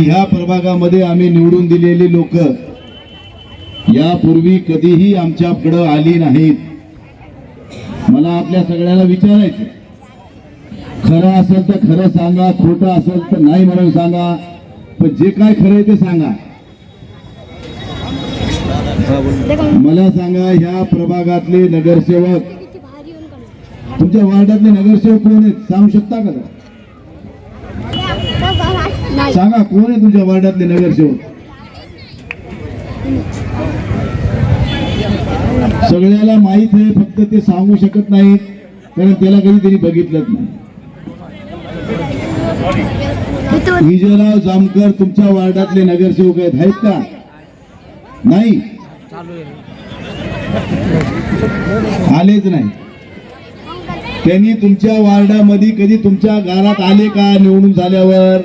की ह्या प्रभागामध्ये आम्ही निवडून दिलेली लोक यापूर्वी कधीही आमच्याकडं आली नाहीत. मला आपल्या सगळ्याला विचारायचं खरं असेल तर खरं सांगा खोटं असेल तर नाही म्हणून सांगा पण जे काय खरं आहे ते सांगा. मला सांगा ह्या प्रभागातले नगरसेवक तुमच्या वार्डातले नगरसेवक कोण आहेत? सांगू शकता का? सांगा कोण आहे तुमच्या वार्डातले नगरसेवक? सगळ्याला माहीत आहे फक्त ते सांगू शकत नाहीत कारण त्याला कधी त्यांनी बघितलंच नाही. विजयराव जामकर तुमच्या वार्डातले नगरसेवक आहेत आहेत का? नाही? आलेच नाही. त्यांनी तुमच्या वार्डामध्ये कधी तुमच्या घरात आले का निवडून झाल्यावर?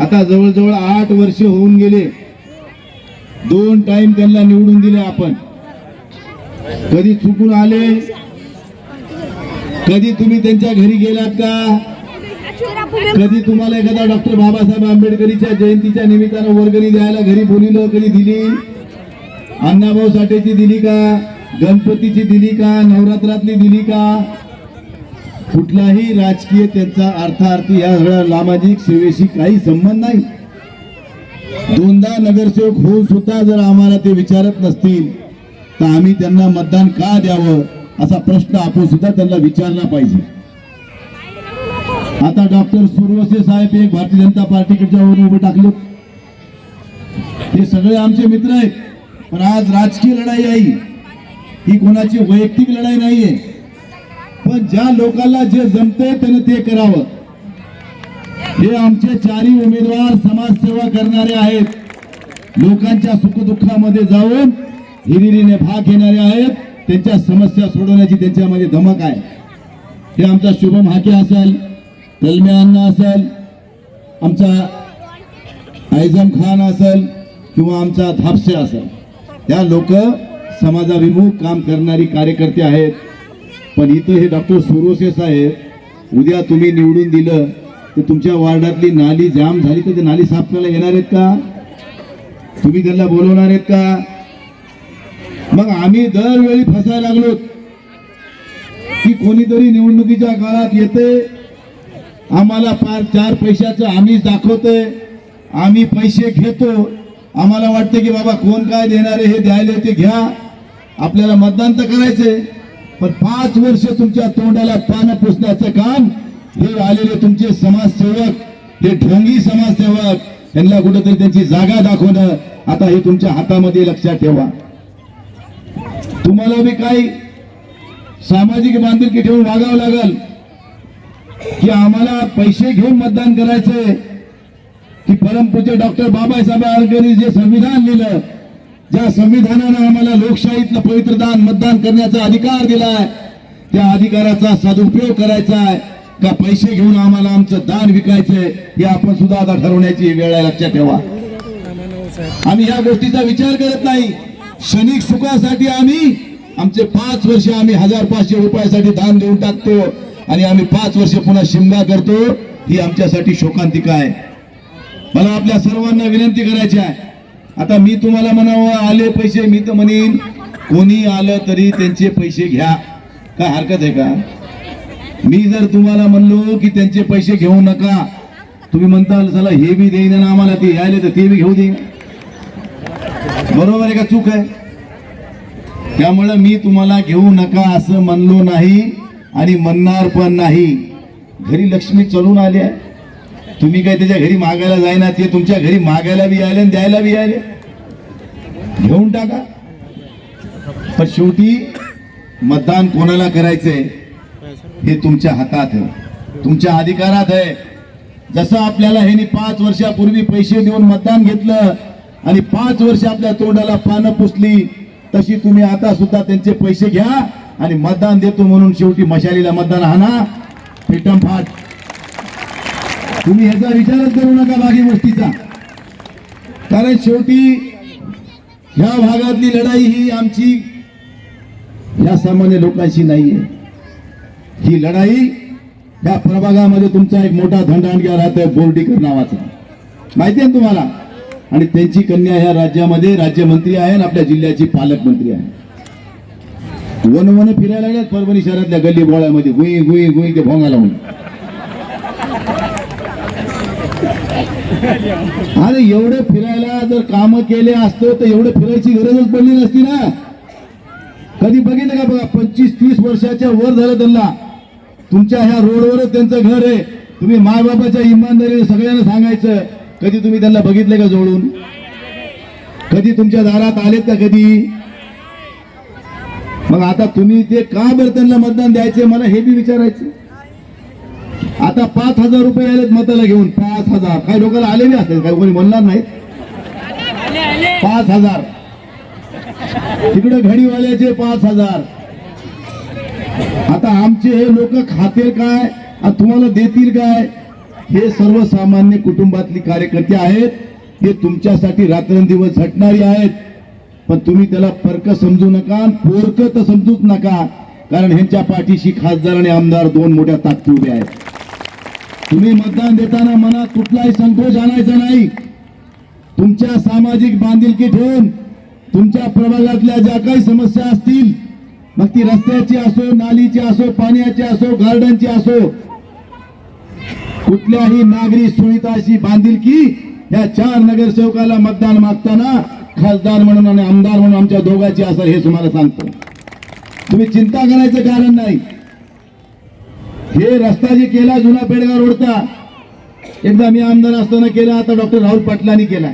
आता जवळजवळ आठ वर्ष होऊन गेले. दोन टाइम त्यांना निवडून दिले आपण. कधी चुकून आले? कधी तुम्ही त्यांच्या घरी गेलात का? कधी तुम्हाला एखादा डॉक्टर बाबासाहेब आंबेडकरीच्या जयंतीच्या निमित्तानं वर्गणी द्यायला घरी बोलिलं कधी दिली? अण्णाभाऊ साठेची दिली का? गणपतीची दिली का? नवरात्रातली दिली का? कुठलाही राजकीय त्यांचा अर्थार्थी या सगळ्या सामाजिक सेवेशी काही संबंध नाही. दोनदा नगरसेवक होऊन सुद्धा जर आम्हाला ते विचारत नसतील तर आम्ही त्यांना मतदान का द्यावं असा प्रश्न आपण सुद्धा त्यांना विचारला पाहिजे. आता डॉक्टर सुरवसे साहेब एक भारतीय जनता पार्टीकडच्या वरून उभे टाकले. हे सगळे आमचे मित्र आहेत. पण आज राजकीय लढाई आहे. ही कोणाची वैयक्तिक लढाई नाहीये. पण ज्या लोकांना जे जमते त्यांना ते करावं. हे आमचे चारही उमेदवार समाजसेवा करणारे आहेत. लोकांच्या सुखदुःखामध्ये जाऊन हिरिरीने भाग घेणारे आहेत. त्यांच्या समस्या सोडवण्याची त्यांच्यामध्ये धमक आहे. हे आमचा शुभम हाके असेल तलमे अण्णा असेल आमचा ऐजम खान असेल किंवा आमचा धापसे असेल. त्या लोक समाजाभिमुख काम करणारी कार्यकर्ते आहेत. पण इथं हे डॉक्टर सुरोसे साहेब उद्या तुम्ही निवडून दिलं तर तुमच्या वार्डातली नाली जाम झाली तर ते नाली साफ करायला येणार आहेत का? तुम्ही त्यांना बोलवणार आहेत का? मग आम्ही दरवेळी फसायला लागलो की कोणीतरी निवडणुकीच्या काळात येते आम्हाला पार चार पैशाचं आम्हीच दाखवतोय आम्ही पैसे घेतो. आम्हाला वाटते की बाबा कोण काय देणारे हे द्यायला ते घ्या. आपल्याला मतदान तर करायचंय. पण पाच वर्ष तुमच्या तोंडाला पानं पुसण्याचं काम हे आलेले तुमचे समाजसेवक हे ढोंगी समाजसेवक यांना कुठेतरी त्यांची जागा दाखवणं आता हे तुमच्या हातामध्ये लक्षात ठेवा. तुम्हाला बी काही सामाजिक बांधिलकी ठेवून वागावं लागल की आम्हाला पैसे घेऊन मतदान करायचंय की परमपूज्य डॉक्टर बाबासाहेब आंबेडकरांनी जे संविधान लिहिलं ज्या संविधानानं आम्हाला लोकशाहीतलं पवित्र दान मतदान करण्याचा अधिकार दिलाय त्या अधिकाराचा सदुपयोग करायचा आहे का पैसे घेऊन आम्हाला आमचं दान विकायचंय हे आपण सुद्धा आता ठरवण्याची वेळ आहे लक्षात ठेवा. आम्ही या गोष्टीचा विचार करत नाही. क्षणिक सुखासाठी आम्ही आमचे पाच वर्ष आम्ही हजार पाचशे रुपयासाठी दान देऊन टाकतो आणि आम्ही पाच वर्ष पुन्हा शिमगा करतो ही आमच्यासाठी शोकांतिका आहे. मला आपल्या सर्वांना विनंती करायची आहे. आता मी तुम्हाला म्हणावं आले पैसे मी तर म्हणेन कोणी आलं तरी त्यांचे पैसे घ्या. काय हरकत आहे का? मी जर तुम्हाला म्हणलो की त्यांचे पैसे घेऊ नका तुम्ही म्हणताल चला हे बी देईन ना आम्हाला ते यायले तर ते बी घेऊ देईन. बरोबर आहे का चूक आहे? त्यामुळं मी तुम्हाला घेऊ नका असं म्हणलो नाही आणि म्हणणार पण नाही. घरी लक्ष्मी चलून आली आहे तुम्ही काय त्याच्या घरी मागायला जाईना ते तुमच्या घरी मागायला बी आले आणि द्यायला बी आले? घेऊन टाका. पण शेवटी मतदान कोणाला करायचंय हे तुमच्या हातात आहे. तुमच्या अधिकारात आहे. जसं आपल्याला ह्यानी पाच वर्षापूर्वी पैसे देऊन मतदान घेतलं आणि पाच वर्ष आपल्या तोंडाला पानं पुसली तशी तुम्ही आता सुद्धा त्यांचे पैसे घ्या आणि मतदान देतो म्हणून शेवटी मशालीला मतदान हाना फिटम फाट. तुम्ही ह्याचा विचारच करू नका बाकी गोष्टीचा. कारण शेवटी ह्या भागातली लढाई ही आमची ह्या सामान्य लोकांशी नाहीये. ही लढाई या प्रभागामध्ये तुमचा एक मोठा धंडांडग्या राहतोय बोर्डीकर नावाचा. माहिती आहे ना तुम्हाला? आणि त्यांची कन्या ह्या राज्यामध्ये राज्यमंत्री आहे आणि आपल्या जिल्ह्याची पालकमंत्री आहे. वन वन फिरायला लागल्यात परभणी शहरातल्या गल्ली बोळ्यामध्ये गुई गुई गुई ते भोंगा लावून अरे एवढे फिरायला जर काम केले असतो तर एवढे फिरायची गरजच पडली नसती ना. कधी बघितलं का बघा पंचवीस तीस वर्षाच्या वर झालं त्यांना. तुमच्या ह्या रोडवरच त्यांचं घर आहे. तुम्ही मायबापाच्या इमानदारीने सगळ्यांना सांगायचं कधी तुम्ही त्यांना बघितलं का जोडून कधी तुमच्या दारात आलेत का कधी? मग आता तुम्ही ते का बरं त्यांना मतदान द्यायचे? मला हे बी विचारायचं. आता पाच हजार रुपये आलेत मताला घेऊन. पाच हजार. काही लोकांना आलेले असतील काही कोणी म्हणणार नाही पाच हजार. तिकडे घडीवाल्याचे पाच हजार. आता आमचे हे लोक खातील काय तुम्हाला देतील काय हे सर्वसामान्य कुटुंबातली कार्यकर्ते आहेत. हे तुमच्यासाठी रात्रंदिवस झटणारी आहेत. पण तुम्ही त्याला फरक समजू नका पोरक तर समजूच नका. कारण ह्यांच्या पाठीशी खासदार आणि आमदार दोन मोठ्या ताकदी उभ्या आहेत. तुम्ही मतदान देताना मनात कुठलाही संकोच आणायचा नाही. तुमच्या सामाजिक बांधिलकी ठेवून तुमच्या प्रभागातल्या ज्या काही समस्या असतील मग ती रस्त्याची असो नालीची असो पाण्याची असो गार्डनची असो कुठल्याही नागरी सुविधाची बांधिलकी या चार नगरसेवकाला मतदान मागताना खासदार म्हणून आणि आमदार म्हणून आमच्या दोघांची असेल हे तुम्हाला सांगतो. तुम्ही चिंता करायचं कारण नाही. हे रस्ता जे केला जुना पेडगाव रोडचा एकदा मी आमदार असताना केला आता डॉक्टर राहुल पाटलांनी केला.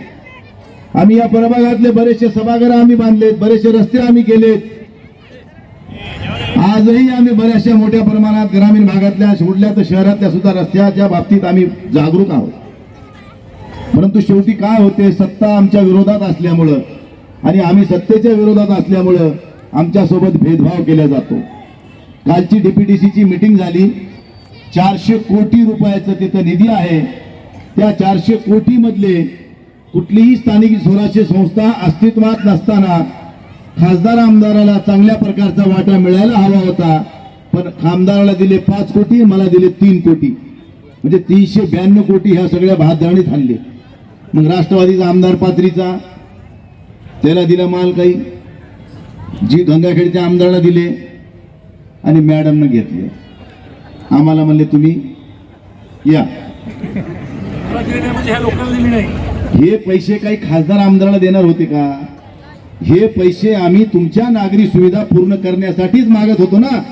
आम्ही या प्रभागातले बरेचसे सभागृह आम्ही बांधलेत बरेचसे रस्ते आम्ही केलेत. आजही आम्ही बऱ्याचशा मोठ्या प्रमाणात ग्रामीण भागातल्या सोडल्या तर शहरातल्या सुद्धा रस्त्याच्या बाबतीत आम्ही जागरूक आहोत. परंतु शेवटी काय होते सत्ता आमच्या विरोधात असल्यामुळं आणि आम्ही सत्तेच्या विरोधात असल्यामुळं आमच्यासोबत भेदभाव केला जातो. कालची डीपीडीसीची मिटिंग झाली. चारशे कोटी रुपयाचं तिथं निधी आहे. त्या चारशे कोटीमधले कुठलीही स्थानिक स्वराज्य संस्था अस्तित्वात नसताना खासदार आमदाराला चांगल्या प्रकारचा वाटा मिळायला हवा होता. पण आमदाराला दिले पाच कोटी मला दिले तीन कोटी. म्हणजे तीनशे ब्याण्णव कोटी ह्या सगळ्या भातधारणीत आणले. मग राष्ट्रवादीचा आमदार पात्रीचा त्याला दिला माल काही. जी गंगाखेडच्या आमदाराला दिले. आणि मॅडमनं घेतले. आम्हाला म्हणले तुम्ही या. हे पैसे काही खासदार आमदाराला देणार होते का? हे पैसे आम्ही तुमच्या नागरी सुविधा पूर्ण करण्यासाठीच मागत होतो ना?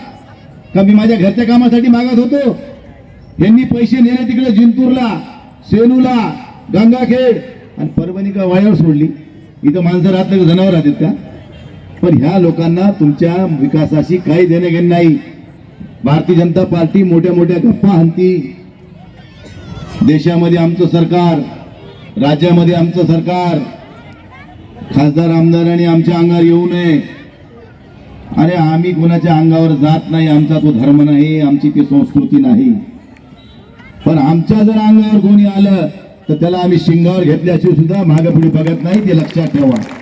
का मी माझ्या घरच्या कामासाठी मागत होतो? यांनी पैसे नेले तिकडे जिंतूरला सेलूला गंगाखेड आणि परभणी का वायावर सोडली. इथं माणसं राहत जनावर राहतात का? पण ह्या लोकांना तुमच्या विकासाशी काही देणे घेणे नाही. भारतीय जनता पार्टी मोठ्या मोठ्या गप्पा हाणती. देशामध्ये आमचं सरकार राज्यामध्ये आमचं सरकार. खासदार आमदारांनी आमच्या अंगावर येऊ नये. अरे आम्ही कोणाच्या अंगावर जात नाही आमचा तो धर्म नाही आमची ती संस्कृती नाही. पण आमच्या जर अंगावर कोणी आलं तर त्याला आम्ही शिंगावर घेतल्याशिवाय सुद्धा मागे पुढे बघत नाही ते लक्षात ठेवा.